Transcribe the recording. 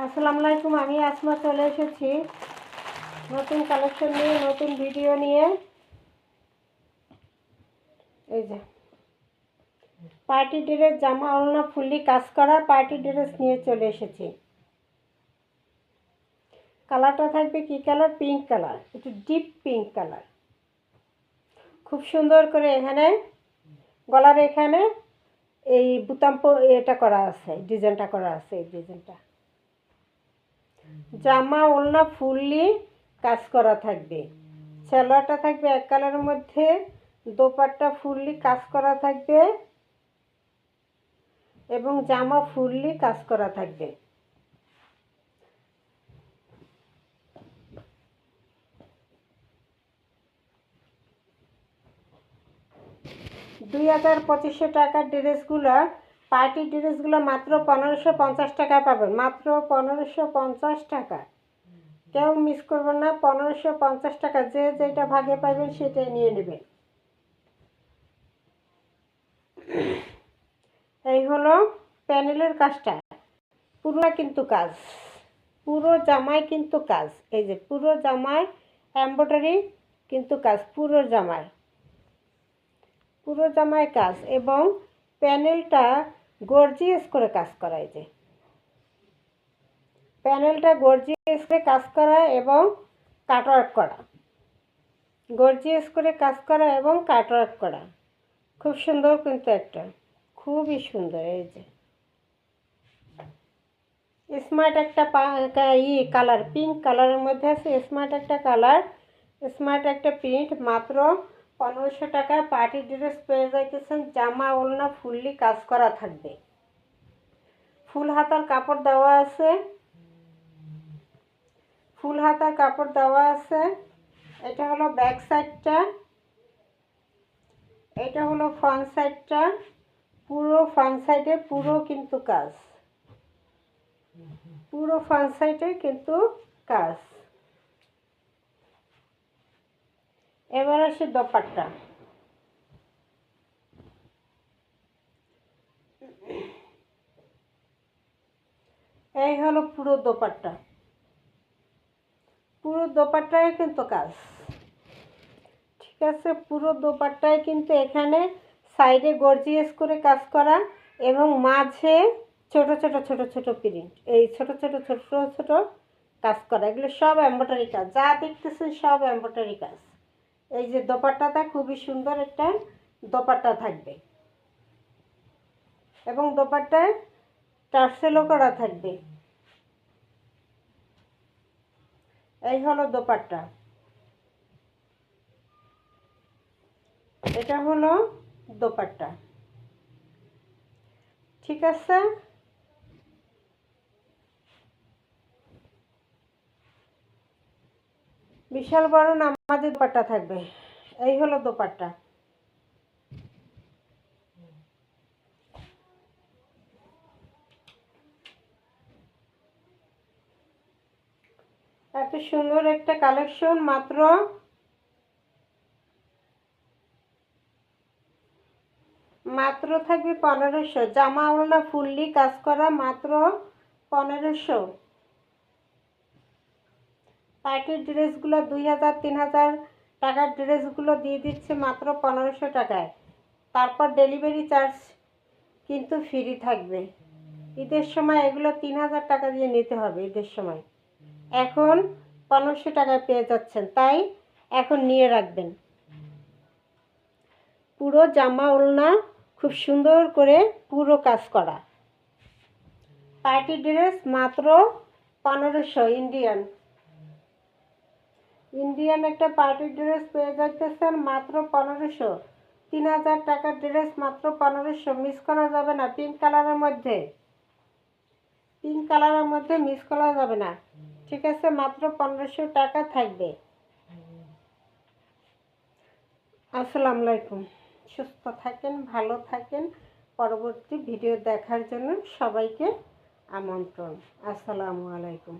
আসসালামু আলাইকুম, আমি আসমা চলে এসেছি। নতুন কালেকশন নিয়ে, নতুন ভিডিও নিয়ে। এই যে। পার্টি ড্রেস জামা, ওড়না, ফুললি কাজ করা পার্টি ড্রেস নিয়ে চলে এসেছি। কালারটা থাকবে কি কালার পিঙ্ক কালার একটু ডিপ পিঙ্ক কালার খুব সুন্দর করে এখানে, গলার এখানে এই বুতাম প- এটা করা আছে ডিজাইনটা করা আছে এই ডিজাইনটা জামা ওড়না ফুললি কাজ করা থাকবে। সালোয়ারটা থাকবে এক কালারের মধ্যে, দোপাট্টা, ফুললি কাজ করা থাকবে এবং জামা, ফুললি কাজ করা থাকবে। দুই হাজার পঁচিশশো টাকার ড্রেসগুলো পার্টি ড্রেসগুলো মাত্র পনেরোশো পঞ্চাশ টাকায় পাবেন। মাত্র পনেরোশো পঞ্চাশ টাকা। কেউ মিস করবেন না, পনেরোশো পঞ্চাশ টাকা। যে যেটা ভাগে পাবেন সেটাই নিয়ে নেবেন। এই হলো প্যানেলের কাজটা। পুরো কিন্তু কাজ। পুরো জামায় কিন্তু কাজ। এই যে পুরো জামায় এম্ব্রয়ডারি কিন্তু কাজ। পুরো জামায় পুরো জামায় কাজ এবং প্যানেলটা গর্জিয়াস করে কাজ করা এই যে। প্যানেলটা গর্জিয়াস করে কাজ করা এবং কাটওয়ার্ক করা। গর্জিয়াস করে কাজ করা এবং কাটওয়ার্ক করা। খুব সুন্দর কিন্তু একটা। খুবই সুন্দর এই যে। স্মার্ট একটা ই, কালার, পিঙ্ক কালারের মধ্যে আছে। স্মার্ট একটা কালার, স্মার্ট একটা প্রিন্ট মাত্র পনেরোশো টাকায় পার্টি ড্রেস পেয়ে যাইতেছেন, জামা ওড়না ফুললি কাজ করা থাকবে। ফুল হাতার কাপড় দেওয়া আছে। ফুল হাতার কাপড় দেওয়া আছে। এটা হলো ব্যাক সাইডটা। এটা হলো ফ্রন্ট সাইডটা। পুরো ফ্রন্ট সাইডে পুরো কিন্তু কাজ। পুরো ফ্রন্ট সাইডে কিন্তু কাজ। এবার আসে দোপাট্টা। এই হলো পুরো দোপাট্টা। পুরো দোপাট্টায় কিন্তু কাজ। ঠিক আছে, পুরো দোপাট্টায় কিন্তু এখানে সাইডে গর্জিয়াস করে কাজ করা এবং মাঝে ছোট ছোট ছোট ছোট প্রিন্ট এই ছোট ছোট ছোট ছোট কাজ করা। এগুলো সব এম্ব্রয়ডারি কাজ। যা দেখতেছেন সব এম্ব্রয়ডারি কাজ। এই যে দোপাট্টাটা খুবই সুন্দর একটা দোপাট্টা থাকবে। এবং দোপাট্টায় টার্সেলও করা থাকবে। এই হলো দোপাট্টা। এটা হলো দোপাট্টা। ঠিক আছে? বিশাল বড় নামাজি দোপাট্টা থাকবে। এই হলো দোপাট্টা। এত সুন্দর একটা কালেকশন, মাত্র মাত্র থাকবে পনেরোশো। জামা ওড়না ফুললি, কাজ করা মাত্র পনেরোশো। পার্টির ড্রেসগুলো দুই হাজার, তিন হাজার টাকার ড্রেসগুলো দিয়ে দিচ্ছে মাত্র পনেরোশো টাকায়। তারপর ডেলিভারি চার্জ কিন্তু ফ্রি থাকবে। ঈদের সময় এগুলো তিন হাজার টাকা দিয়ে নিতে হবে ঈদের সময়। এখন পনেরোশো টাকায় পেয়ে যাচ্ছেন, তাই এখন নিয়ে রাখবেন। পুরো জামা ওলনা খুব সুন্দর করে পুরো কাজ করা। পার্টি ড্রেস মাত্র পনেরোশো ইন্ডিয়ান। ইন্ডিয়ান একটা পার্টি ড্রেস পেয়ে যাচ্ছেন মাত্র পনেরোশো। তিন হাজার টাকার ড্রেস মাত্র পনেরোশো। মিস করা যাবে না, পিঙ্ক কালারের মধ্যে। পিঙ্ক কালারের মধ্যে মিস করা যাবে না। ঠিক আছে, মাত্র পনেরোশো টাকা থাকবে। আসসালামু আলাইকুম। সুস্থ থাকেন, ভালো থাকেন। পরবর্তী ভিডিও দেখার জন্য সবাইকে আমন্ত্রণ। আসসালামু আলাইকুম।